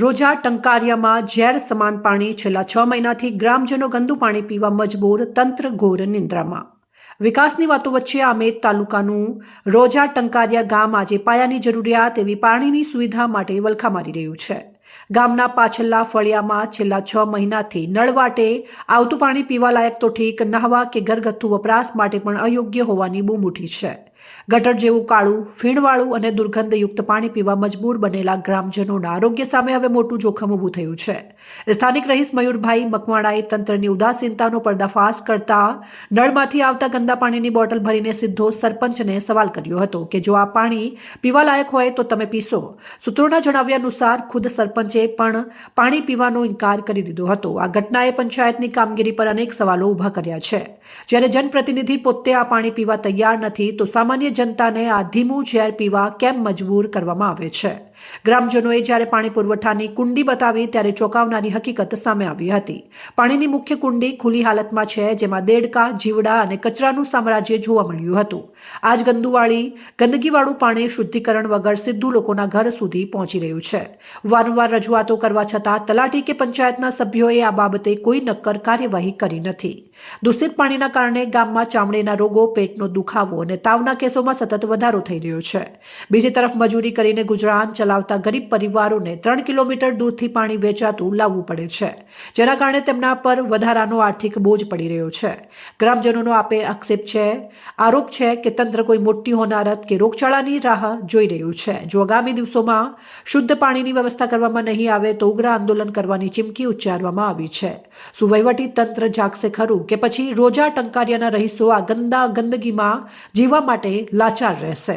રોજા ટંકારિયામાં ઝેર સમાન પાણી છેલ્લા છ મહિનાથી ગ્રામજનો ગંદુ પાણી પીવા મજબૂર તંત્ર ઘોર નિંદ્રામાં. વિકાસની વાતો વચ્ચે આમેદ તાલુકાનું રોજા ટંકારિયા ગામ આજે પાયાની જરૂરિયાત એવી પાણીની સુવિધા માટે વલખા મારી રહ્યું છે. ગામના પાછલા ફળિયામાં છેલ્લા છ મહિનાથી નળવાટે આવતું પાણી પીવા લાયક તો ઠીક, નહાવા કે ઘરગથ્થુ વપરાશ માટે પણ અયોગ્ય હોવાની બૂમ ઉઠી છે. ગટર જેવું કાળું, ફીણવાળું અને દુર્ગંધયુક્ત પાણી પીવા મજબૂર બનેલા ગ્રામજનોના આરોગ્ય સામે હવે મોટું જોખમ ઊભું થયું છે. સ્થાનિક રહીશ મયુરભાઈ મકવાણાએ તંત્રની ઉદાસીનતાનો પર્દાફાશ કરતા નળમાંથી આવતા ગંદા પાણીની બોટલ ભરીને સીધો સરપંચને સવાલ કર્યો હતો કે જો આ પાણી પીવા લાયક હોય તો તમે પીશો. સૂત્રોના જણાવ્યા અનુસાર ખુદ સરપંચે પણ પાણી પીવાનો ઇનકાર કરી દીધો હતો. આ ઘટનાએ પંચાયતની કામગીરી પર અનેક સવાલો ઊભા કર્યા છે. જ્યારે જનપ્રતિનિધિ પોતે આ પાણી પીવા તૈયાર નથી તો સામાન્ય જનતાને આ ધીમું ઝેર પીવા કેમ મજબૂર કરવામાં આવે છે? ગ્રામજનોએ જ્યારે પાણી પુરવઠાની કુંડી બતાવી ત્યારે ચોંકાવનારી હકીકત સામે આવી હતી. પાણીની મુખ્ય કુંડી ખુલ્લી હાલતમાં છે, જેમાં દેડકા, જીવડા અને કચરાનું સામ્રાજ્ય જોવા મળ્યું હતું. આ ગંદુવાળી ગંદકીવાળું પાણી શુદ્ધિકરણ વગર સીધું લોકોના ઘર સુધી પહોંચી રહ્યું છે. વારંવાર રજૂઆતો કરવા છતાં તલાટી કે પંચાયતના સભ્યોએ આ બાબતે કોઈ નક્કર કાર્યવાહી કરી નથી. દૂષિત પાણીના કારણે ગામમાં ચામડીના રોગો, પેટનો દુખાવો અને તાવના કેસોમાં સતત વધારો થઈ રહ્યો છે. બીજી તરફ મજૂરી કરીને ગુજરાન ચલાવતા ગરીબ પરિવારોને ત્રણ કિલોમીટર દૂરથી પાણી વેચાતું લાવવું પડે છે, જેના કારણે તેમના પર વધારાનો આર્થિક બોજ પડી રહ્યો છે. ગ્રામજનોનો આપે આક્ષેપ છે, આરોપ છે કે તંત્ર કોઈ મોટી હોનારત કે રોગચાળાની રાહ જોઈ રહ્યું છે. જો આગામી દિવસોમાં શુદ્ધ પાણીની વ્યવસ્થા કરવામાં નહીં આવે તો ઉગ્ર આંદોલન કરવાની ચીમકી ઉચ્ચારવામાં આવી છે. શું વહીવટી તંત્ર જાગશે ખરું કે પછી રોજા ટંકારિયાના રહીશો આ ગંદા ગંદકીમાં જીવવા માટે લાચાર રહેશે?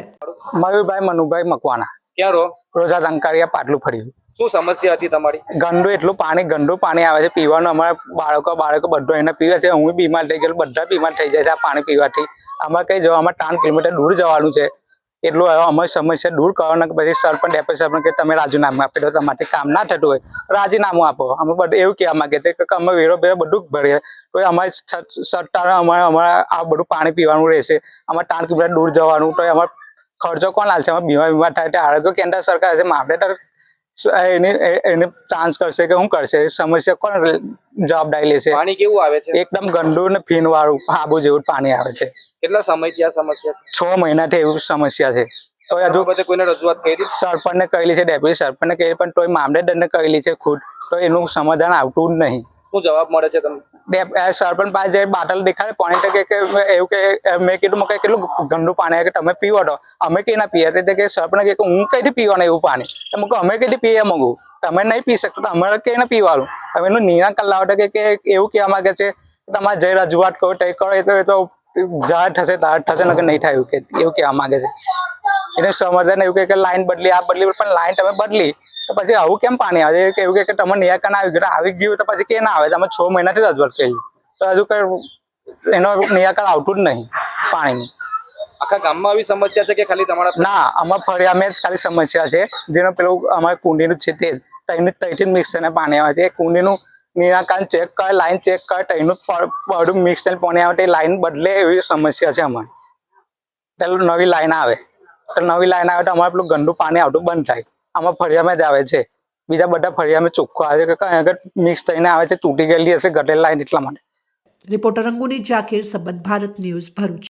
મયુરભાઈ મનુભાઈ મકવાણા. ક્યાં રહો? રોજા ટંકારિયા પાટલું ફર્યું. શું સમસ્યા હતી તમારી? ગંદુ એટલું પાણી ગંદુ પાણી આવે છે પીવાનું. અમારા બાળકો બાળકો બધો એને પીવે છે. હું બીમાર થઈ ગયેલું બધા બીમાર થઈ જાય છે આ પાણી પીવાથી. અમારે કઈ જવામાં ત્રણ કિલોમીટર દૂર જવાનું છે. એટલું હવે અમારી સમસ્યા દૂર કરવાના કે પછી સરપંચ ડેપો સરપંચ કે તમે રાજીનામું આપી દો તમારે કામ ના થતું હોય. રાજીનામું આપો. અમે બધું એવું કહેવા માગે છે કે અમે વેરો બેરો બધું ભરીએ. તો અમારી સત્તા અમારે અમારે આ બધું પાણી પીવાનું રહેશે. અમારે ત્રણ કિલોમીટર દૂર જવાનું. તો અમારે ખર્ચો કોણ લાલશે? બીમા બીમા થાય એટલે આરોગ્ય કેન્દ્ર સરકાર છે મામલેદાર એની એને ચાન્સ કરશે કે શું કરશે. સમસ્યા કોણ જવાબદારી લેશે? પાણી કેવું આવે છે? એકદમ ગંદુ ને ફીન વાળું હાબુ જેવું પાણી આવે છે. કેટલા સમયથી આ સમસ્યા? છ મહિનાથી એવું સમસ્યા છે. તો હજુ બધે કોઈને રજૂઆત કરી? સરપંચને કહેલી છે ડેપ્યુટી સરપંચને કહેલી પણ તોય મામલેદારને કહેલી છે ખુદ. તો એનું સમાધાન આવતું જ નહીં. શું જવાબ મળે છે તમને? સરપંચ પાસે જે બાટલ દેખાડે, પાણી તો કે કે એવું કે મેં કીધું મેં કેટલું ગંદુ પાણી કે તમે પીવો તો. અમે કઈ ના પીએ. તે કે સરપંચ કે, હું કઈથી પીવાનું એવું પાણી? તો મેં અમે કઈથી પીએ મગું? તમે નહીં પી શકતો, અમારે કઈ ના પીવાનું. તમે એનું નિર્ણય કરી લાવો કે કે એવું કહેવા માંગે છે, કે તમારે જઈ રજૂઆત કરો, તે કરો, એ તો એ તો જાહેર થશે તાર થશે ને કે નહીં થાય એવું કે, એવું કહેવા માંગે છે. એને સમાધાન એવું કે, લાઈન બદલી, આ બદલી, પણ લાઈન તમે બદલી. તો પછી આવું કેમ પાણી આવે? છે કે એવું કે તમે નિરાકરણ આવી ગયું આવી ગયું તો પછી કે ના આવે? તમે છ મહિનાથી રજૂઆત કરી. તો હજુ કઈ એનો નિરાકરણ આવતું જ નહીં પાણીની. આખા ગામમાં આવી સમસ્યા છે કે ખાલી તમારા ના અમારા ફળિયામાં જ ખાલી સમસ્યા છે. જેનો પેલું અમારે કુંડીનું છે તે જ. ત્યાંની ત્યાંથી મિક્સ થઈને પાણી આવે છે. એ કુંડીનું નિરાકરણ ચેક કરે લાઈન ચેક કરે બધું મિક્સ થઈને પાણી આવે તે લાઈન બદલે એવી સમસ્યા છે અમારે. પેલું નવી લાઈન આવે. તો નવી લાઈન આવે તો અમારે પેલું ગંદુ પાણી આવતું બંધ થાય. અમારા ફળિયામાં જ આવે છે. બીજા બધા ફળિયામાં ચોખ્ખો આવે છે કે કાંઈ આગળ મિક્સ થઈને આવે છે, તૂટી ગયેલી હશે લાઈન એટલા માટે. રિપોર્ટર અંગુની જાકીર, સંબંધ ભારત ન્યૂઝ ભરૂચ.